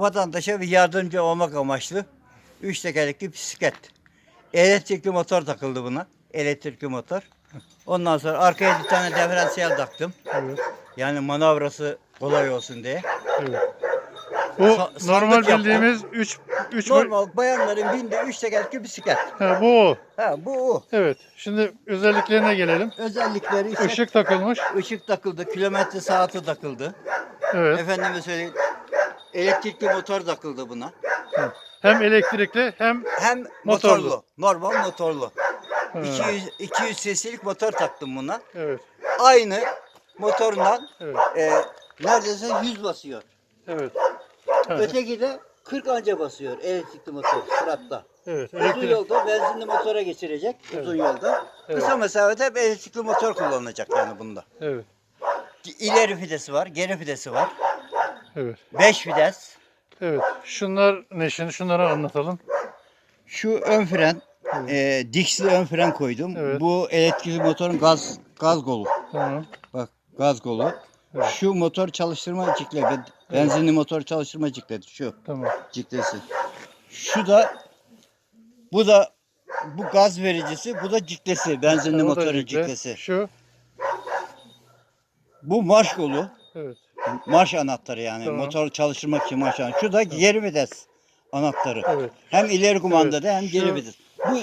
vatandaşa bir yardımcı olmak amaçlı üç tekerlekli bisiklet. Elektrikli motor takıldı buna. Elektrikli motor. Ondan sonra arkaya bir tane diferansiyel taktım. Evet. Yani manevrası kolay olsun diye. evet. Bu Sa- normal yaptım. bildiğimiz 3 3 Normal bayanların bindiği üç tekerlekli bisiklet. Ha, bu o. Ha, bu o. Evet. Şimdi özelliklerine gelelim. Özellikleri işte Işık takılmış. ışık takıldı, kilometre saati takıldı. Evet. Efendime söyleyeyim elektrikli motor takıldı buna. Hem elektrikli hem Hem Motorlu. motorlu, normal motorlu. Ha, 200 200 cc'lik motor taktım buna. evet. Aynı motorundan Evet. e, neredeyse 100 basıyor. Evet. Öteki de 40 anca basıyor elektrikli motor sıratta. Evet. Uzun Elektrik. yolda benzinli motora geçirecek uzun yolda. Evet. Kısa mesafede hep elektrikli motor kullanacak yani bunda. Evet. İleri fidesi var, geri fidesi var. Evet. 5 vites. Evet. Şunlar ne şimdi? Şunları anlatalım. Şu ön fren, e, dixli ön fren koydum. Evet. Bu elektrikli motorun gaz gaz kolu. Tamam. Bak gaz kolu. Evet. Şu motor çalıştırma cikleti. Benzinli motor çalıştırma cikleti şu Tamam. ciklesi. Şu da bu da bu gaz vericisi, bu da ciklesi, benzinli da motorun ciklesi. Şu. Bu marş kolu, Evet. marş anahtarı yani. Tamam. Motor çalıştırmak için marş anahtarı. Şu da geri vites anahtarı. Evet. Hem ileri kumandada hem Şu- geri vites. Bu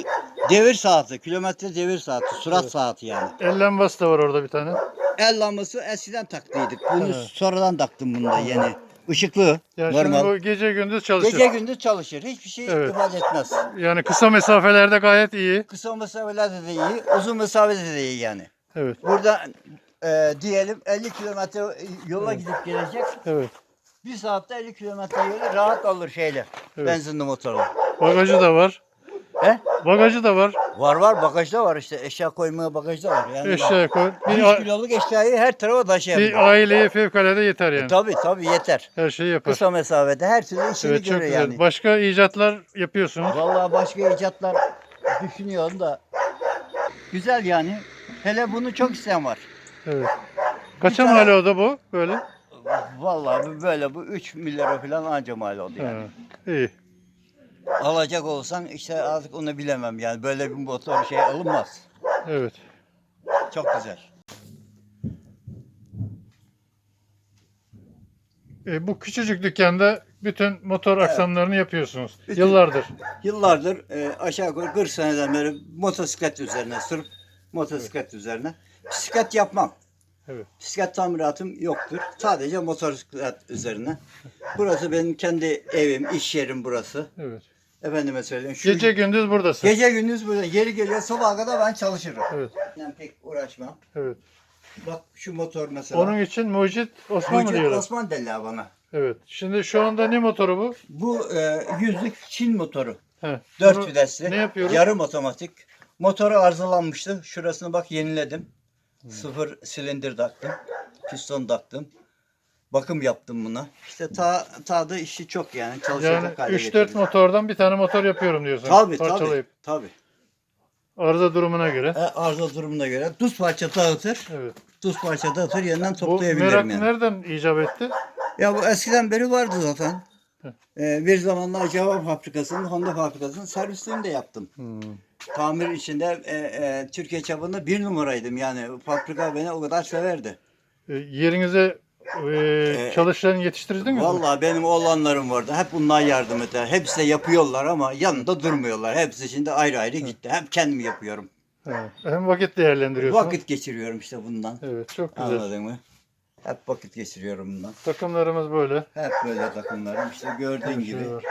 devir saati, kilometre devir saati, sürat Evet. saati yani. El lambası da var orada bir tane. El lambası eskiden taktıydık. Bunu Evet. sonradan taktım bunda yeni. Işıklı, Yani normal. şimdi bu gece gündüz çalışır. Gece gündüz çalışır. Hiçbir şey Evet. ifade etmez. Yani kısa mesafelerde gayet iyi. Kısa mesafelerde de iyi, uzun mesafede de iyi yani. Evet. Burada e, diyelim 50 kilometre yola gidip gelecek. Evet. Bir saatte 50 kilometre yolu rahat alır şeyle. Evet. Benzinli motorla. Bagajı da var. He? Bagajı da var. Var var bagajda var işte. Eşya koymaya bagajda var. Yani Eşyaya koy. Bir, 100 a- kiloluk eşyayı her tarafa taşıyabilir. bir aileye fevkalade yeter yani. Tabii tabii yeter. Her şeyi yapar. Kısa mesafede her türlü işini Evet güzel. yani. Başka icatlar yapıyorsunuz. Vallahi başka icatlar düşünüyorum da güzel yani. Hele bunu çok isteyen var. Evet. Kaça tane- mal oldu bu böyle? Vallahi bu böyle bu 3 milyara falan anca mal oldu yani. Ha, iyi. Alacak olsan işte artık onu bilemem yani böyle bir motor şey alınmaz. Evet. Çok güzel. E, bu küçücük dükkanda bütün motor aksamlarını yapıyorsunuz. Bütün- Yıllardır. Yıllardır e, aşağı yukarı 40 seneden beri motosiklet üzerine, sırf motosiklet üzerine. Bisiklet yapmam. Evet. Bisiklet tamiratım yoktur. Sadece motosiklet üzerine. Burası benim kendi evim, iş yerim burası. Evet. Efendime söyleyeyim. Şu Gece gündüz buradasın. Gece gündüz burada. Yeri geliyor sabaha kadar ben çalışırım. Evet. Ben pek uğraşmam. Evet. Bak şu motor mesela. Onun için Mucit Osman mı Mucit diyorlar? Osman derler bana. Evet. Şimdi şu anda ne motoru bu? Bu e, yüzlük Çin motoru. He. 4 Bunu vitesli. Ne yapıyoruz? Yarım otomatik. Motoru arızalanmıştı. Şurasını bak yeniledim. Sıfır silindir taktım. Piston taktım. Bakım yaptım buna. İşte ta, ta da işi çok yani. yani Çalışacak hale 3-4 getirdim. motordan bir tane motor yapıyorum diyorsun. Tabii tabii. Parçalayıp. tabii. Arıza durumuna göre. E, arıza durumuna göre tuz parça dağıtır. Evet. Tuz parça dağıtır yeniden Bu toplayabilirim merak yani. nereden icap etti? Ya bu eskiden beri vardı zaten. Ee, bir zamanlar Java fabrikasının, Honda fabrikasının servisliğini de yaptım. Hmm. Tamir içinde e, e, Türkiye çapında bir numaraydım yani. Fabrika beni o kadar severdi. E, yerinize e, çalışan yetiştirdin mi? Vallahi benim oğlanlarım vardı. Hep bunlar yardım eder. Hepsi de yapıyorlar ama yanında durmuyorlar. Hepsi şimdi ayrı ayrı gitti. Hep kendim yapıyorum. Evet. Hem vakit değerlendiriyorsun. Vakit geçiriyorum işte bundan. Evet çok güzel. Anladın mı? Hep vakit geçiriyorum bundan. Takımlarımız böyle. Hep böyle takımlarım işte gördüğün Her şey gibi. var.